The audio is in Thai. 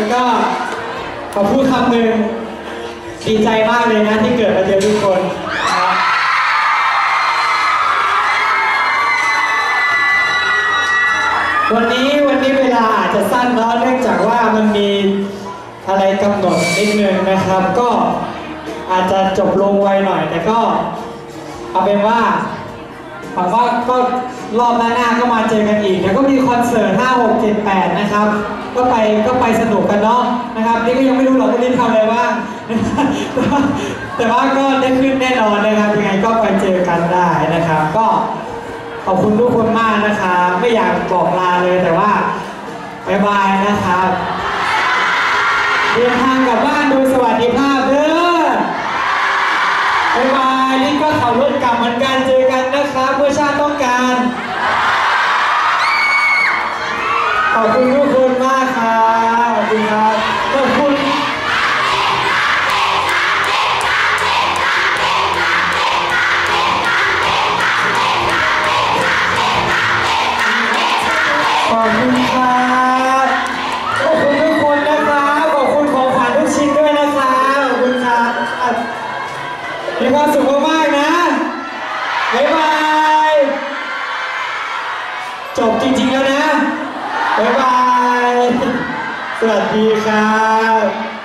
แล้วก็ขอพูดคำหนึ่งดีใจมากเลยนะที่เกิดมาเจอทุกคนวันนี้วันนี้เวลาอาจจะสั้นเนาะเนื่องจากว่ามันมีอะไรกำหนดนิดนึงนะครับ ก็อาจจะจบลงไวหน่อย แต่ก็เอาเป็นว่า หวังว่าก็รอบหน้าๆก็มาเจอกันอีกเดี๋ยวก็มีคอนเสิร์ต 5 6 7 8 นะครับ ก็ไปก็ไปสนุกกันเนาะนะครับ นี่ก็ยังไม่รู้หรอกว่าลิ้นทำอะไรบ้างแต่ว่าแต่ว่าก็ได้ขึ้นแน่นอนนะครับยังไงก็ไปเจอกันได้นะครับ ก็ขอบคุณทุกคนมากนะครับไม่อยากบอกลาเลยแต่ว่าบายบายนะครับเดินทางกลับบ้านโดยสวัสดิภาพเด้อบายบายนี่ก็ขับรถกลับเหมือนกันเจอกัน ขอบคุณทุกคนมากครับขอบคุณครับขอบคุณขอบคุณครับขอบคุณทุกคนนะครับขอบคุณของขวัญทุกชิ้นด้วยนะครับขอบคุณครับมีความสุขมากๆนะบ๊ายบายจบจริงๆแล้วนะ บ๊ายบาย สวัสดีครับ